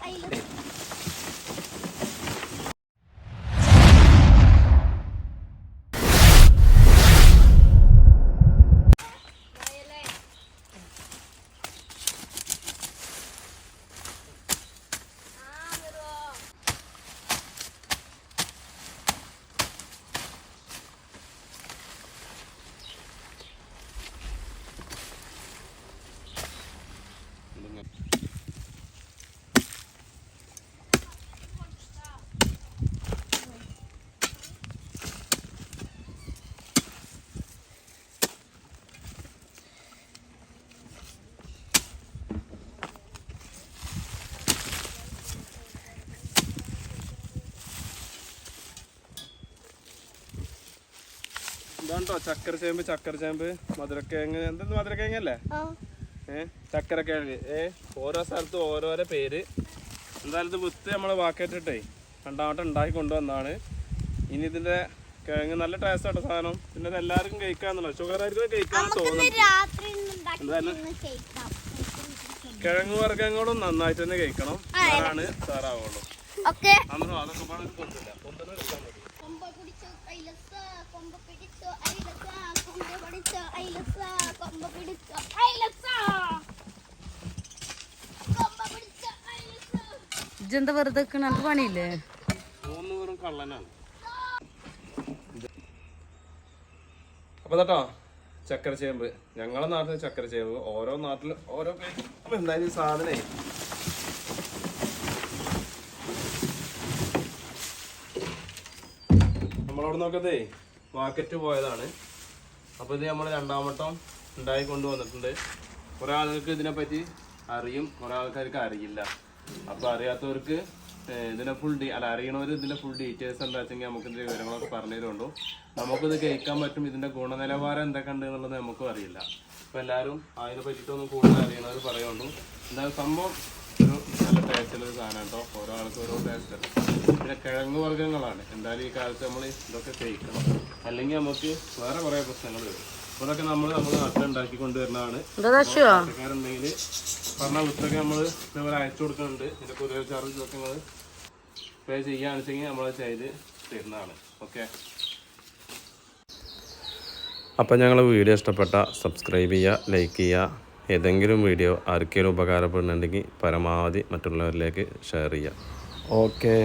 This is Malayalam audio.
Aí. ഇതാണ്ടോ ചക്കര ചേമ്പ് ചക്കര ചേമ്പ് മധുരക്കിഴങ്ങ് എന്തെന്ന് മധുരക്കിഴങ്ങ് അല്ലേ ഏ ചക്കരക്കിഴങ്ങ്. ഏ ഓരോ സ്ഥലത്തും ഓരോരോ പേര്. എന്തായാലും ഇത് വിത്ത് നമ്മൾ വാക്കേറ്റിട്ടേ രണ്ടാമത്തെ ഉണ്ടാക്കി കൊണ്ടുവന്നാണ് ഇനി ഇതിന്റെ കിഴങ്ങ് നല്ല ടേസ്റ്റ് ആട്ടോ സാധനം. പിന്നെ ഇത് എല്ലാവർക്കും കഴിക്കാന്നുള്ളത്. ഷുഗർ ആയിരിക്കും കഴിക്കാൻ തോന്നുന്നു. കിഴങ്ങ് വർഗങ്ങളും നന്നായിട്ട് തന്നെ കഴിക്കണം. അതാണ് സാറാവുള്ളൂ. അതൊക്കെ പാടെ പൊന്തില്ല ഇജെന്താ വെറുതെ നിക്കണ? അനക്ക് പണിയില്ലേ? മൂന്ന് വെറും കള്ളനാണ്. അപ്പൊ കേട്ടോ ചക്കര ചേമ്പ് ഞങ്ങളെ നാട്ടിൽ ചക്കര ചേമ്പ് ഓരോ നാട്ടിലും ഓരോ പേര്. എന്തായാലും സാധനമായി സാധനേ നമ്മളവിടെ നോക്കതേ മാർക്കറ്റ് പോയതാണ്. അപ്പോൾ ഇത് നമ്മൾ രണ്ടാമട്ടം ഉണ്ടായി കൊണ്ടുവന്നിട്ടുണ്ട്. കുറേ ആളുകൾക്ക് ഇതിനെപ്പറ്റി അറിയും കുറേ ആൾക്കാർക്ക് അറിയില്ല. അപ്പോൾ അറിയാത്തവർക്ക് ഇതിനെ ഫുൾ ഡീ അല്ല അറിയണവർ ഇതിന്റെ ഫുൾ ഡീറ്റെയിൽസ് എന്താ വെച്ചെങ്കിൽ നമുക്ക് ഇതിന്റെ വിവരങ്ങളൊക്കെ പറഞ്ഞു തരുന്നുണ്ടോ നമുക്കിത് കഴിക്കാൻ പറ്റും ഇതിന്റെ ഗുണനിലവാരം എന്തൊക്കെ ഉണ്ട് എന്നുള്ളത് നമുക്കും അറിയില്ല. അപ്പോൾ എല്ലാവരും അതിനെ പറ്റിയിട്ടൊന്നും കൂടുതൽ അറിയണവർ പറയുന്നുണ്ടോ എന്താ സംഭവം? ടേസ്റ്റുള്ളൊരു സാധനം കേട്ടോ. ഓരോ ആൾക്ക് ഓരോ ടേസ്റ്റ് പിന്നെ കിഴങ്ങ് വർഗങ്ങളാണ്. എന്തായാലും ഈ കാലത്ത് നമ്മൾ ഇതൊക്കെ കഴിക്കണം. അല്ലെങ്കിൽ നമുക്ക് വേറെ കുറേ പ്രശ്നങ്ങൾ വരും. ഇതൊക്കെ നമ്മൾ നമ്മൾ നട്ടുണ്ടാക്കി കൊണ്ടുവരുന്നതാണ്. ഉണ്ടെങ്കിൽ പറഞ്ഞ പുസ്തകം നമ്മൾ ഇതേപോലെ അയച്ചു കൊടുക്കുന്നുണ്ട്. ഇതിന്റെ പുതിയ ചാർജ് ഒക്കെ നിങ്ങൾ പേ ചെയ്യുകയാണെന്ന് വെച്ചെങ്കിൽ നമ്മൾ ചെയ്ത് തരുന്നതാണ്. ഓക്കെ അപ്പോൾ ഞങ്ങൾ വീഡിയോ ഇഷ്ടപ്പെട്ട സബ്സ്ക്രൈബ് ചെയ്യുക ലൈക്ക് ചെയ്യുക. ഏതെങ്കിലും വീഡിയോ ആർക്കെങ്കിലും ഉപകാരപ്പെടുന്നുണ്ടെങ്കിൽ പരമാവധി മറ്റുള്ളവരിലേക്ക് ഷെയർ ചെയ്യാം ഓക്കെ.